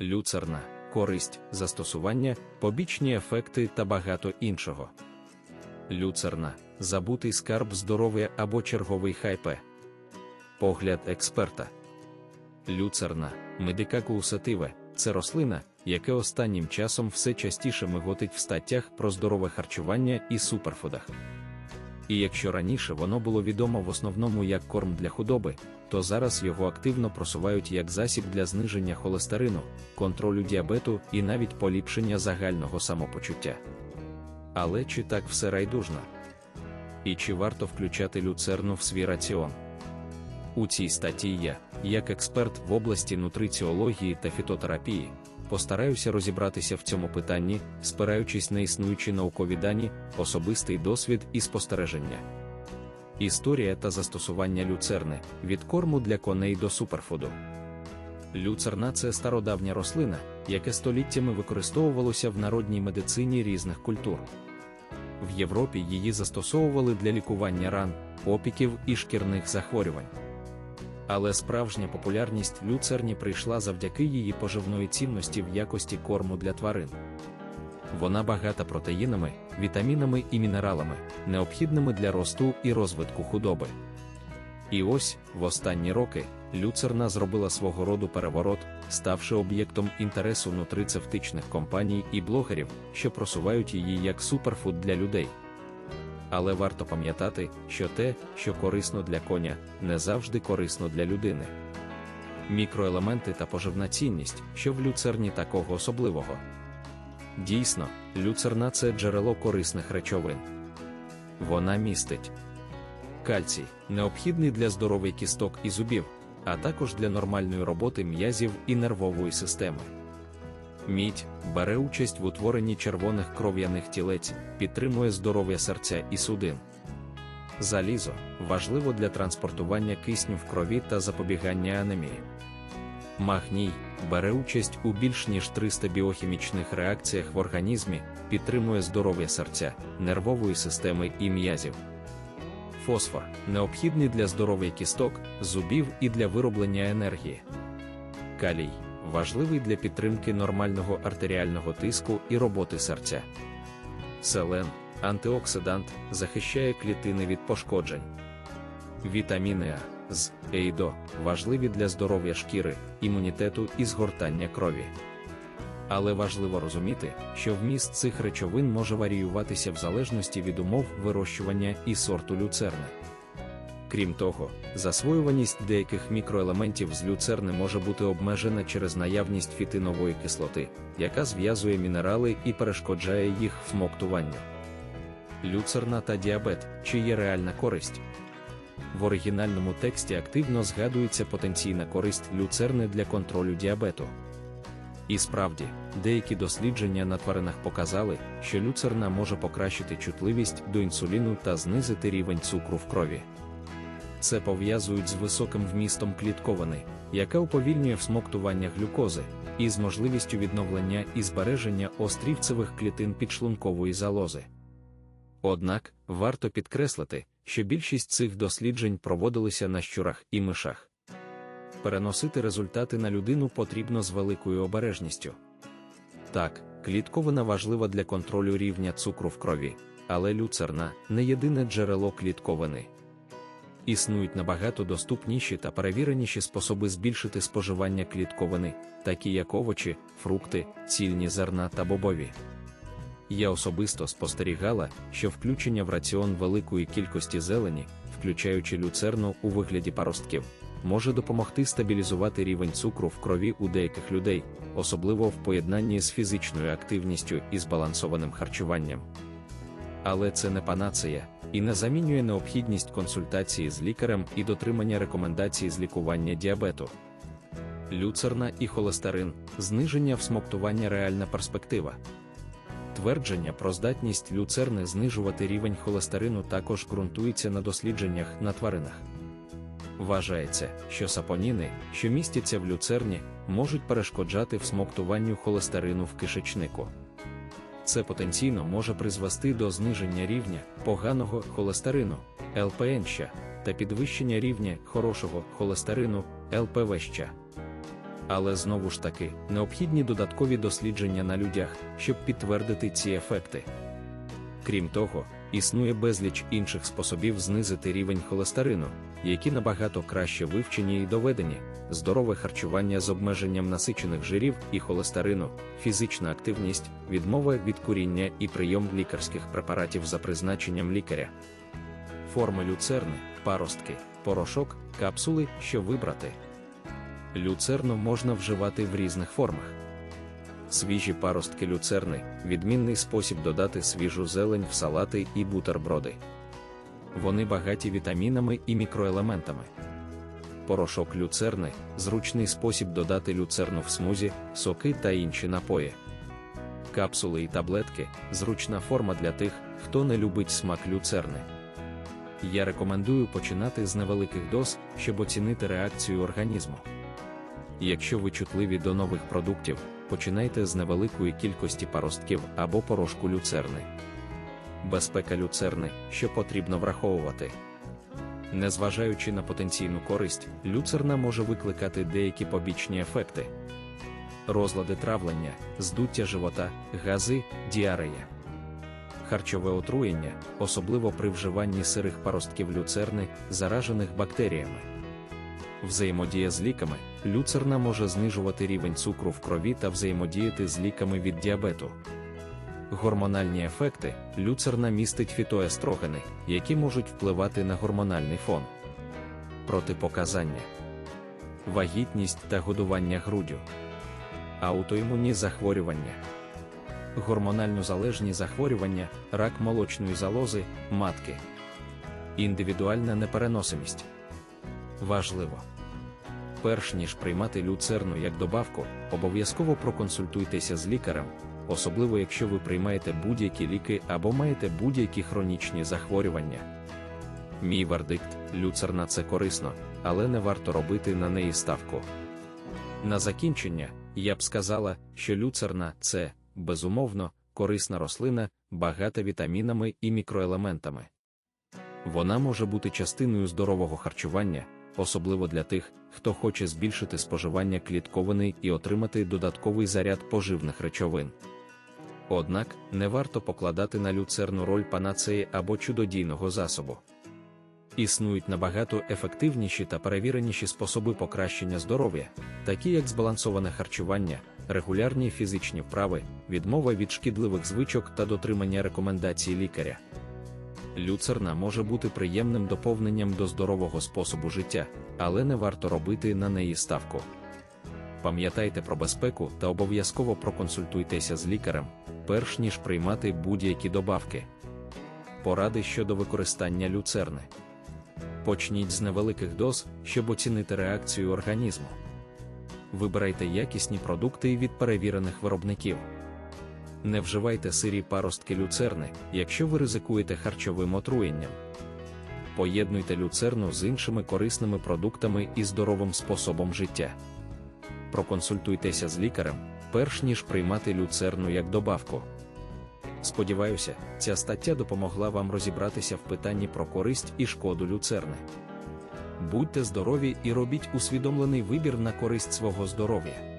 люцерна, користь, застосування, побічні ефекти та багато іншого. Люцерна забутий скарб здоров'я або черговий хайпе. Погляд експерта. Люцерна, медикакулсативе це рослина, яке останнім часом все частіше миготить в статтях про здорове харчування і суперфудах. І якщо раніше воно було відомо в основному як корм для худоби, то зараз його активно просувають як засіб для зниження холестерину, контролю діабету і навіть поліпшення загального самопочуття. Але чи так все райдужно? І чи варто включати люцерну в свій раціон? У цій статті я, як експерт в області нутриціології та фітотерапії, постараюся розібратися в цьому питанні, спираючись на існуючі наукові дані, особистий досвід і спостереження. Історія та застосування люцерни від корму для коней до суперфуду. Люцерна це стародавня рослина, яке століттями використовувалося в народній медицині різних культур. В Європі її застосовували для лікування ран, опіків і шкірних захворювань. Але справжня популярність люцерні прийшла завдяки її поживної цінності в якості корму для тварин. Вона багата протеїнами, вітамінами і мінералами, необхідними для росту і розвитку худоби. І ось, в останні роки, люцерна зробила свого роду переворот, ставши об'єктом інтересу нутрицевтичних компаній і блогерів, що просувають її як суперфуд для людей. Але варто пам'ятати, що те, що корисно для коня, не завжди корисно для людини. Мікроелементи та поживна цінність, що в люцерні такого особливого. Дійсно, люцерна це джерело корисних речовин. Вона містить кальцій, необхідний для здорових кісток і зубів, а також для нормальної роботи м'язів і нервової системи. Мідь бере участь в утворенні червоних кров'яних тілець, підтримує здоров'я серця і судин. Залізо важливо для транспортування кисню в крові та запобігання анемії. Магній бере участь у більш ніж 300 біохімічних реакціях в організмі, підтримує здоров'я серця, нервової системи і м'язів. Фосфор необхідний для здоров'я кісток, зубів і для вироблення енергії. Калій важливий для підтримки нормального артеріального тиску і роботи серця. Селен антиоксидант захищає клітини від пошкоджень. Вітаміни А з Ейдо важливі для здоров'я шкіри, імунітету і згортання крові. Але важливо розуміти, що вміст цих речовин може варіюватися в залежності від умов вирощування і сорту люцерни. Крім того, засвоюваність деяких мікроелементів з люцерни може бути обмежена через наявність фітинової кислоти, яка зв'язує мінерали і перешкоджає їх всмоктуванню. Люцерна та діабет чи є реальна користь. В оригінальному тексті активно згадується потенційна користь люцерни для контролю діабету. І справді, деякі дослідження на тваринах показали, що люцерна може покращити чутливість до інсуліну та знизити рівень цукру в крові. Це пов'язують з високим вмістом клітковини, яка уповільнює всмоктування глюкози, і з можливістю відновлення і збереження острівцевих клітин підшлункової залози. Однак варто підкреслити, що більшість цих досліджень проводилися на щурах і мишах. Переносити результати на людину потрібно з великою обережністю. Так, клітковина важлива для контролю рівня цукру в крові, але люцерна не єдине джерело клітковини. Існують набагато доступніші та перевіреніші способи збільшити споживання клітковини, такі як овочі, фрукти, цільні зерна та бобові. Я особисто спостерігала, що включення в раціон великої кількості зелені, включаючи люцерну у вигляді паростків, може допомогти стабілізувати рівень цукру в крові у деяких людей, особливо в поєднанні з фізичною активністю і збалансованим харчуванням. Але це не панацея і не замінює необхідність консультації з лікарем і дотримання рекомендацій з лікування діабету. Люцерна і холестерин, зниження всмоктування реальна перспектива. Твердження про здатність люцерни знижувати рівень холестерину також ґрунтується на дослідженнях на тваринах. Вважається, що сапоніни, що містяться в люцерні, можуть перешкоджати всмоктуванню холестерину в кишечнику. Це потенційно може призвести до зниження рівня поганого холестерину ЛПН та підвищення рівня хорошого холестерину ЛПВ. Але знову ж таки, необхідні додаткові дослідження на людях, щоб підтвердити ці ефекти. Крім того, існує безліч інших способів знизити рівень холестерину, які набагато краще вивчені і доведені, здорове харчування з обмеженням насичених жирів і холестерину, фізична активність, відмова від куріння і прийом лікарських препаратів за призначенням лікаря. Форми люцерни, паростки, порошок, капсули, що вибрати. Люцерну можна вживати в різних формах. Свіжі паростки люцерни відмінний спосіб додати свіжу зелень в салати і бутерброди. Вони багаті вітамінами і мікроелементами. Порошок люцерни зручний спосіб додати люцерну в смузі, соки та інші напої. Капсули і таблетки зручна форма для тих, хто не любить смак люцерни. Я рекомендую починати з невеликих доз, щоб оцінити реакцію організму. Якщо ви чутливі до нових продуктів, починайте з невеликої кількості паростків або порошку люцерни. Безпека люцерни, що потрібно враховувати. Незважаючи на потенційну користь, люцерна може викликати деякі побічні ефекти: розлади травлення, здуття живота, гази, діарея. Харчове отруєння, особливо при вживанні сирих паростків люцерни, заражених бактеріями. Взаємодія з ліками, люцерна може знижувати рівень цукру в крові та взаємодіяти з ліками від діабету. Гормональні ефекти люцерна містить фітоестрогени, які можуть впливати на гормональний фон. Протипоказання, вагітність та годування груддю, аутоімунні захворювання, гормонально залежні захворювання, рак молочної залози, матки, індивідуальна непереносимість. Важливо. Перш ніж приймати люцерну як добавку, обов'язково проконсультуйтеся з лікарем, особливо якщо ви приймаєте будь-які ліки або маєте будь-які хронічні захворювання. Мій вердикт люцерна це корисно, але не варто робити на неї ставку. На закінчення, я б сказала, що люцерна це, безумовно, корисна рослина, багата вітамінами і мікроелементами. Вона може бути частиною здорового харчування особливо для тих, хто хоче збільшити споживання клітковини і отримати додатковий заряд поживних речовин. Однак не варто покладати на люцерну роль панацеї або чудодійного засобу. Існують набагато ефективніші та перевіреніші способи покращення здоров'я, такі як збалансоване харчування, регулярні фізичні вправи, відмова від шкідливих звичок та дотримання рекомендацій лікаря люцерна може бути приємним доповненням до здорового способу життя, але не варто робити на неї ставку. Пам'ятайте про безпеку та обов'язково проконсультуйтеся з лікарем, перш ніж приймати будь-які добавки. Поради щодо використання люцерни. Почніть з невеликих доз, щоб оцінити реакцію організму. Вибирайте якісні продукти від перевірених виробників. Не вживайте сирі паростки люцерни, якщо ви ризикуєте харчовим отруєнням. Поєднуйте люцерну з іншими корисними продуктами і здоровим способом життя. Проконсультуйтеся з лікарем, перш ніж приймати люцерну як добавку. Сподіваюся, ця стаття допомогла вам розібратися в питанні про користь і шкоду люцерни. Будьте здорові і робіть усвідомлений вибір на користь свого здоров'я.